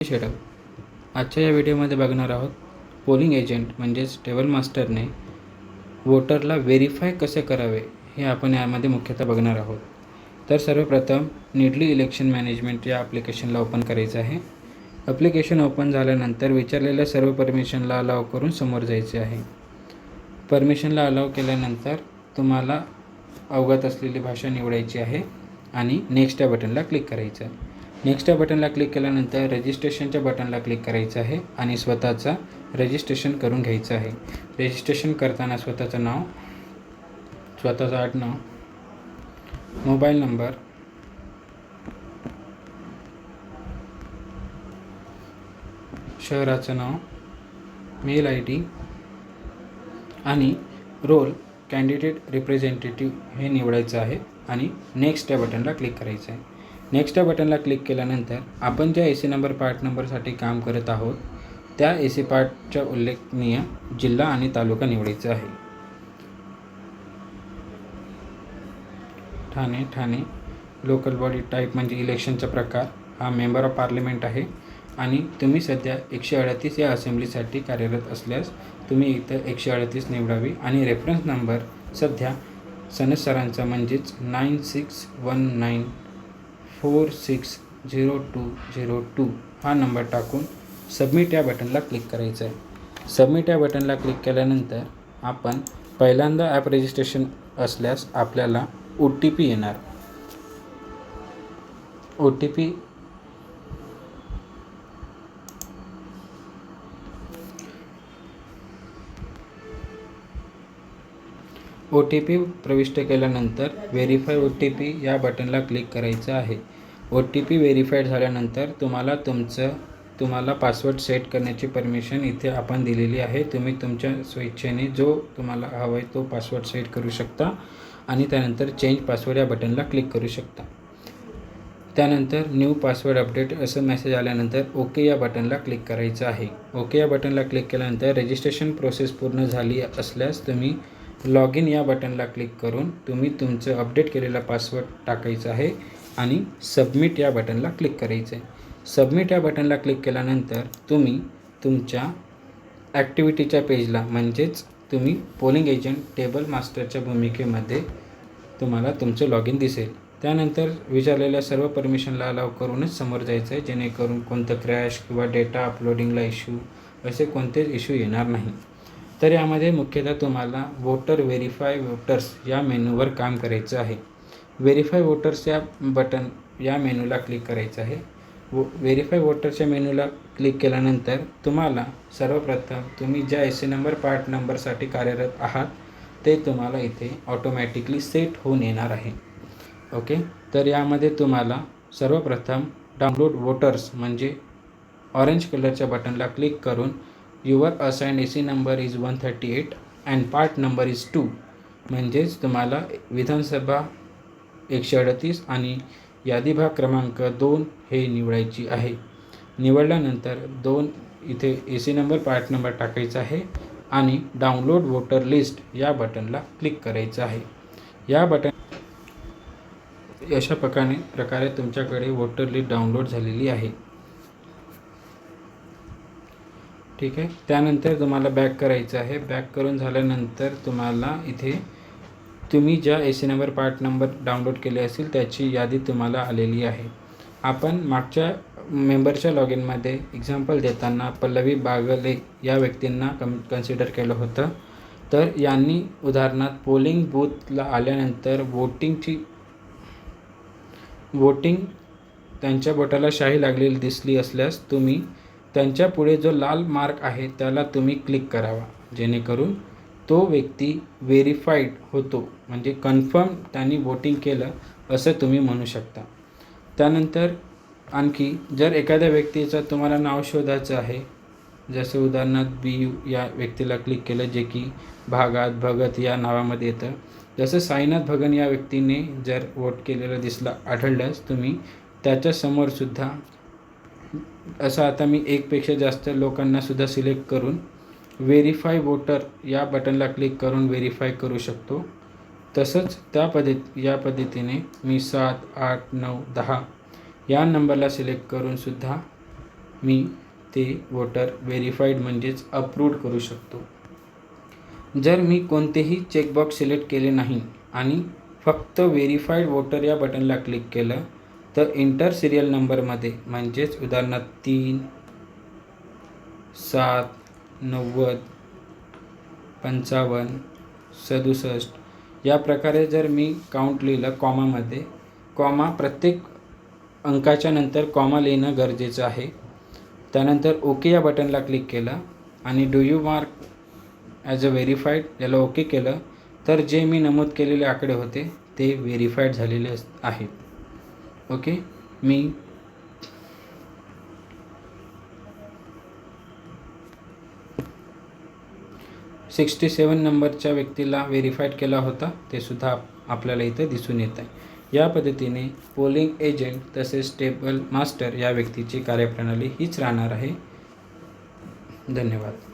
शेडप आजच्या या व्हिडिओमध्ये बघणार आहोत पोलिंग एजंट म्हणजेच टेबल मास्टरने वोटरला व्हेरीफाय कसे करावे हे आपण यामध्ये मुख्यतः बघणार आहोत. तर सर्वप्रथम निडली इलेक्शन मॅनेजमेंट या ॲप्लिकेशनला ओपन करायचं आहे. ॲप्लिकेशन ओपन झाल्यानंतर विचारलेल्या सर्व परमिशनला अलाव करून समोर जायचे आहे. परमिशनला अलाव केल्यानंतर तुम्हाला अवगत असलेली भाषा निवडायची आहे आणि नेक्स्ट या बटनला क्लिक करायचं आहे. नेक्स्ट या बटनला क्लिक केल्यानंतर रजिस्ट्रेशनच्या बटनला क्लिक करायचं आहे आणि स्वतःचा रजिस्ट्रेशन करून घ्यायचं आहे. रजिस्ट्रेशन करताना स्वतःचं नाव स्वतःचं आडनाव मोबाईल नंबर शहराचं नाव मेल आय डी आणि रोल कॅन्डिडेट रिप्रेझेंटेटिव्ह हे निवडायचं आहे आणि नेक्स्ट या बटनला क्लिक करायचं आहे. नेक्स्ट या बटनला क्लिक केल्यानंतर आपण ज्या ए सी नंबर पार्ट नंबरसाठी काम करत आहोत त्या ए सी पार्टच्या उल्लेखनीय जिल्हा आणि तालुका निवडायचा आहे. Thane Thane. Local body type म्हणजे इलेक्शनचा प्रकार. हा मेंबर ऑफ पार्लमेंट आहे आणि तुम्ही सध्या एकशे अडतीस या असेंब्लीसाठी कार्यरत असल्यास तुम्ही इथं एकशे अडतीस निवडावी आणि रेफरन्स नंबर सध्या सनसरांचा म्हणजेच nine six one nine four six zero two zero two हा नंबर टाकून सबमिट या बटनला क्लिक करायचं आहे. सबमिट या बटनला क्लिक केल्यानंतर आपण पहिल्यांदा ॲप रजिस्ट्रेशन असल्यास आपल्याला ओ टी पी येणार. O T P O T P प्रविष्ट केल्यानंतर व्हेरीफाय ओ टी पी या बटनला क्लिक करायचं आहे. ओ टी पी व्हेरीफाईड झाल्यानंतर तुम्हाला तुमचं तुम्हाला पासवर्ड सेट करण्याची परमिशन इथे आपण दिलेली आहे. तुम्ही तुमच्या स्वेच्छेने जो तुम्हाला हवा आहे तो पासवर्ड सेट करू शकता आणि त्यानंतर चेंज पासवर्ड या बटनला क्लिक करू शकता. त्यानंतर न्यू पासवर्ड अपडेट असं मेसेज आल्यानंतर ओके या बटनला क्लिक करायचं आहे. ओके या बटनला क्लिक केल्यानंतर रजिस्ट्रेशन प्रोसेस पूर्ण झाली असल्यास तुम्ही लॉग इन या बटनला क्लिक करून तुम्ही तुमचं अपडेट केलेला पासवर्ड टाकायचा आहे आणि सबमिट या बटनला क्लिक करायचं आहे. सबमिट या बटनला क्लिक केल्यानंतर तुम्ही तुमच्या ॲक्टिव्हिटीच्या पेजला म्हणजेच तुम्ही पोलिंग एजंट टेबल मास्टरच्या भूमिकेमध्ये तुम्हाला तुमचं लॉग इन दिसेल. त्यानंतर विचारलेल्या सर्व परमिशनला अलाव करूनच समोर जायचं आहे जेणेकरून कोणतं क्रॅश किंवा डेटा अपलोडिंगला इश्यू असे कोणतेच इश्यू येणार नाही. तर यामध्ये मुख्यतः तुम्हाला वोटर व्हेरीफाय वोटर्स या मेनूवर काम करायचं आहे. व्हेरीफाय वोटर्स या बटन या मेनूला क्लिक करायचं आहे. वो व्हेरीफाय वोटरच्या मेनूला क्लिक केल्यानंतर तुम्हाला सर्वप्रथम तुम्ही ज्या एस सी नंबर पार्ट नंबरसाठी कार्यरत आहात ते तुम्हाला इथे ऑटोमॅटिकली सेट होऊन येणार आहे. ओके तर यामध्ये तुम्हाला सर्वप्रथम डाउनलोड वोटर्स म्हणजे ऑरेंज कलरच्या बटनला क्लिक करून your assigned A C number is one thirty eight and part number is two. म्हणजेच तुम्हाला विधानसभा एकशे अडतीस आणि यादी भाग क्रमांक दोन हे निवडायची आहे. निवडल्यानंतर दोन इथे A C number part number टाकायचा आहे आणि डाउनलोड वोटर लिस्ट या बटनला क्लिक करायचं आहे. या बटन अशा प्रकारे प्रकारे तुमच्याकडे वोटर लिस्ट डाउनलोड झालेली आहे. ठीक आहे. त्यानंतर तुम्हाला बॅक करायचं आहे. बॅक करून झाल्यानंतर तुम्हाला इथे तुम्ही ज्या A C number part number download केले असेल त्याची यादी तुम्हाला आलेली आहे. आपण मागच्या मेंबरच्या लॉग इनमध्ये एक्झाम्पल देताना पल्लवी बागले या व्यक्तींना कम कन्सिडर केलं होतं. तर यांनी उदाहरणार्थ पोलिंग बूथला आल्यानंतर वोटिंगची वोटिंग त्यांच्या बोटाला शाही लागलेली दिसली असल्यास तुम्ही त्यांच्या पुढे जो लाल मार्क आहे त्याला तुम्ही क्लिक करावा. जेणेकरून तो व्यक्ती व्हेरीफाईड होतो. म्हणजे कन्फर्म त्यांनी वोटिंग केलं असं तुम्ही म्हणू शकता. त्यानंतर आणखी जर एखाद्या व्यक्तीचं तुम्हाला नाव शोधायचं आहे जसं उदाहरणार्थ बी यू या व्यक्तीला क्लिक केलं जे की भागात भगत या नावामध्ये येतं. जसं साईनाथ भगन या व्यक्तीने जर वोट केलेलं दिसलं आढळल्यास तुम्ही त्याच्यासमोरसुद्धा असं आता मी एकपेक्षा जास्त लोकांनासुद्धा सिलेक्ट करून व्हेरीफाय वोटर या बटनला क्लिक करून व्हेरीफाय करू शकतो. तसंच त्या पद्धत या पद्धतीने मी सात आठ नऊ दहा या नंबरला सिलेक्ट करूनसुद्धा मी ते वोटर व्हेरीफाईड म्हणजेच अप्रूव्ड करू शकतो. जर मी कोणतेही चेकबॉक्स सिलेक्ट केले नाही आणि फक्त व्हेरीफाईड वोटर या बटनला क्लिक केलं तर इंटर सिरियल नंबरमध्ये म्हणजेच उदाहरणार्थ तीन सात नव्वद पंचावन्न सदुसष्ट या प्रकारे जर मी काउंट लिहिलं कॉमामध्ये कॉमा प्रत्येक अंकाच्या नंतर कॉमा लिहिणं गरजेचं आहे. त्यानंतर ओके या बटनला क्लिक केलं आणि do you mark as a verified याला ओके केलं. तर जे मी नमूद केलेले आकडे होते ते व्हेरीफाईड झालेले अस- आहेत. ओके? मी सिक्स्टी सेवन नंबरच्या व्यक्तीला व्हेरीफाईड केला होता. ते सुद्धा आपल्याला इथं दिसून येत आहे. या पद्धतीने पोलिंग एजंट तसेच टेबल मास्टर या व्यक्तीची कार्यप्रणाली हीच राहणार आहे. धन्यवाद.